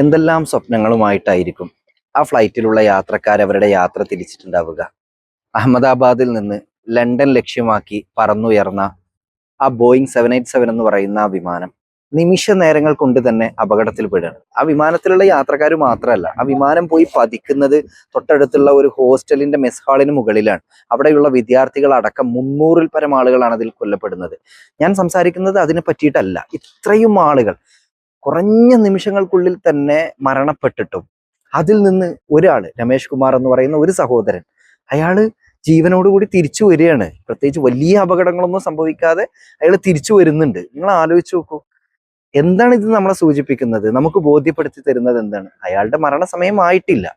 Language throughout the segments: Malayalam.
എന്തെല്ലാം സ്വപ്നങ്ങളുമായിട്ടായിരിക്കും ആ ഫ്ലൈറ്റിലുള്ള യാത്രക്കാർ അവരുടെ യാത്ര തിരിച്ചിട്ടുണ്ടാവുക? അഹമ്മദാബാദിൽ നിന്ന് ലണ്ടൻ ലക്ഷ്യമാക്കി പറന്നുയർന്ന ആ ബോയിങ് സെവൻ എയ്റ്റ് സെവൻ എന്ന് പറയുന്ന ആ വിമാനം നിമിഷ നേരങ്ങൾ കൊണ്ട് തന്നെ അപകടത്തിൽ അപകടത്തിൽപ്പെടുകയാണ് ആ വിമാനത്തിലുള്ള യാത്രക്കാർ മാത്രമല്ല ആ വിമാനം പോയി പതിക്കുന്നത് തൊട്ടടുത്തുള്ള ഒരു ഹോസ്റ്റലിന്റെ മെസ് ഹാളിന് മുകളിലാണ്. അവിടെയുള്ള വിദ്യാർത്ഥികൾ അടക്കം മുന്നൂറിൽ പരം ആളുകളാണ് അതിൽ കൊല്ലപ്പെടുന്നത്. ഞാൻ സംസാരിക്കുന്നത് അതിനെ പറ്റിയിട്ടല്ല ഇത്രയും ആളുകൾ കുറഞ്ഞ നിമിഷങ്ങൾക്കുള്ളിൽ തന്നെ മരണപ്പെട്ടിട്ടും അതിൽ നിന്ന് ഒരാൾ രമേഷ് കുമാർ എന്ന് പറയുന്ന ഒരു സഹോദരൻ അയാൾ ജീവനോടുകൂടി തിരിച്ചു വരികയാണ്. പ്രത്യേകിച്ച് വലിയ അപകടങ്ങളൊന്നും സംഭവിക്കാതെ അയാൾ തിരിച്ചു വരുന്നുണ്ട്. നിങ്ങൾ ആലോചിച്ച് നോക്കൂ. എന്താണ് ഇത് നമ്മളെ സൂചിപ്പിക്കുന്നത്? നമുക്ക് ബോധ്യപ്പെടുത്തി തരുന്നത് എന്താണ്? അയാളുടെ മരണസമയം ആയിട്ടില്ല.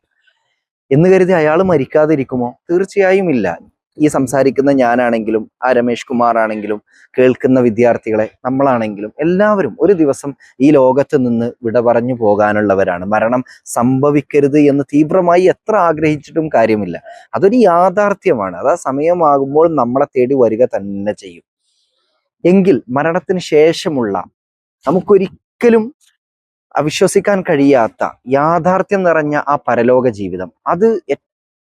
എന്ന് കരുതി അയാൾ മരിക്കാതിരിക്കുമോ? തീർച്ചയായും ഇല്ല. ഈ സംസാരിക്കുന്ന ഞാനാണെങ്കിലും ആ രമേഷ് കുമാർ ആണെങ്കിലും കേൾക്കുന്ന വിദ്യാർത്ഥികളെ നമ്മളാണെങ്കിലും എല്ലാവരും ഒരു ദിവസം ഈ ലോകത്ത് നിന്ന് വിട പറഞ്ഞു പോകാനുള്ളവരാണ്. മരണം സംഭവിക്കരുത് എന്ന് തീവ്രമായി എത്ര ആഗ്രഹിച്ചിട്ടും കാര്യമില്ല. അതൊരു യാഥാർത്ഥ്യമാണ്. അത് ആ സമയമാകുമ്പോൾ നമ്മളെ തേടി വരിക തന്നെ ചെയ്യും. എങ്കിൽ മരണത്തിന് ശേഷമുള്ള നമുക്കൊരിക്കലും അവിശ്വസിക്കാൻ കഴിയാത്ത യാഥാർത്ഥ്യം നിറഞ്ഞ ആ പരലോക ജീവിതം അത്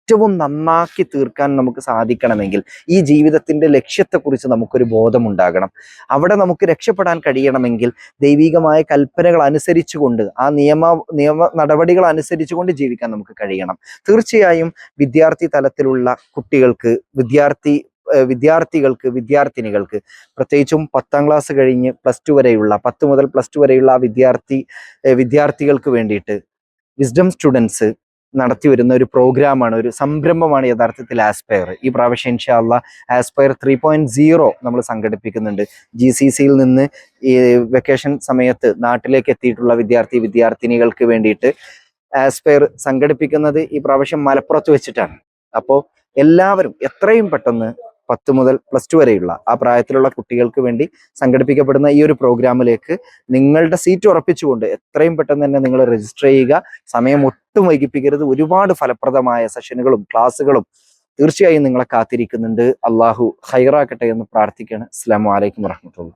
ഏറ്റവും നന്നാക്കി തീർക്കാൻ നമുക്ക് സാധിക്കണമെങ്കിൽ ഈ ജീവിതത്തിന്റെ ലക്ഷ്യത്തെക്കുറിച്ച് നമുക്കൊരു ബോധമുണ്ടാകണം. അവിടെ നമുക്ക് രക്ഷപ്പെടാൻ കഴിയണമെങ്കിൽ ദൈവികമായ കൽപ്പനകൾ അനുസരിച്ചുകൊണ്ട് ആ നിയമ നിയമ നടപടികൾ അനുസരിച്ചുകൊണ്ട് ജീവിക്കാൻ നമുക്ക് കഴിയണം. തീർച്ചയായും വിദ്യാർത്ഥി തലത്തിലുള്ള കുട്ടികൾക്ക് വിദ്യാർത്ഥി വിദ്യാർത്ഥികൾക്ക് വിദ്യാർത്ഥിനികൾക്ക് പ്രത്യേകിച്ചും പത്താം ക്ലാസ് കഴിഞ്ഞ് പ്ലസ് ടു വരെയുള്ള പത്ത് മുതൽ പ്ലസ് ടു വരെയുള്ള ആ വിദ്യാർത്ഥി വിദ്യാർത്ഥികൾക്ക് വേണ്ടിയിട്ട് വിസ്ഡം സ്റ്റുഡൻസ് നടത്തി വരുന്ന ഒരു പ്രോഗ്രാമാണ് ഒരു സംരംഭമാണ് യഥാർത്ഥത്തിൽ ആസ്പയർ. ഈ പ്രാവശ്യം ഇൻഷാല്ല ആസ്പയർ ത്രീ പോയിന്റ് സീറോ നമ്മൾ സംഘടിപ്പിക്കുന്നുണ്ട്. ജി സി സിയിൽ നിന്ന് ഈ വെക്കേഷൻ സമയത്ത് നാട്ടിലേക്ക് എത്തിയിട്ടുള്ള വിദ്യാർത്ഥി വിദ്യാർത്ഥിനികൾക്ക് വേണ്ടിയിട്ട് ആസ്പയർ സംഘടിപ്പിക്കുന്നത് ഈ പ്രാവശ്യം മലപ്പുറത്ത് വെച്ചിട്ടാണ്. അപ്പോൾ എല്ലാവരും എത്രയും പെട്ടെന്ന് പത്ത് മുതൽ പ്ലസ് ടു വരെയുള്ള ആ പ്രായത്തിലുള്ള കുട്ടികൾക്ക് വേണ്ടി സംഘടിപ്പിക്കപ്പെടുന്ന ഈ ഒരു പ്രോഗ്രാമിലേക്ക് നിങ്ങളുടെ സീറ്റ് ഉറപ്പിച്ചുകൊണ്ട് എത്രയും പെട്ടെന്ന് തന്നെ നിങ്ങൾ രജിസ്റ്റർ ചെയ്യുക. സമയം ഒട്ടും വൈകിപ്പിക്കരുത്. ഒരുപാട് ഫലപ്രദമായ സെഷനുകളും ക്ലാസ്സുകളും തീർച്ചയായും നിങ്ങളെ കാത്തിരിക്കുന്നുണ്ട്. അള്ളാഹു ഹൈറാക്കട്ടെ എന്ന് പ്രാർത്ഥിക്കുകയാണ്. അസ്സാം വലൈക്കും വർഹമത്തുള്ള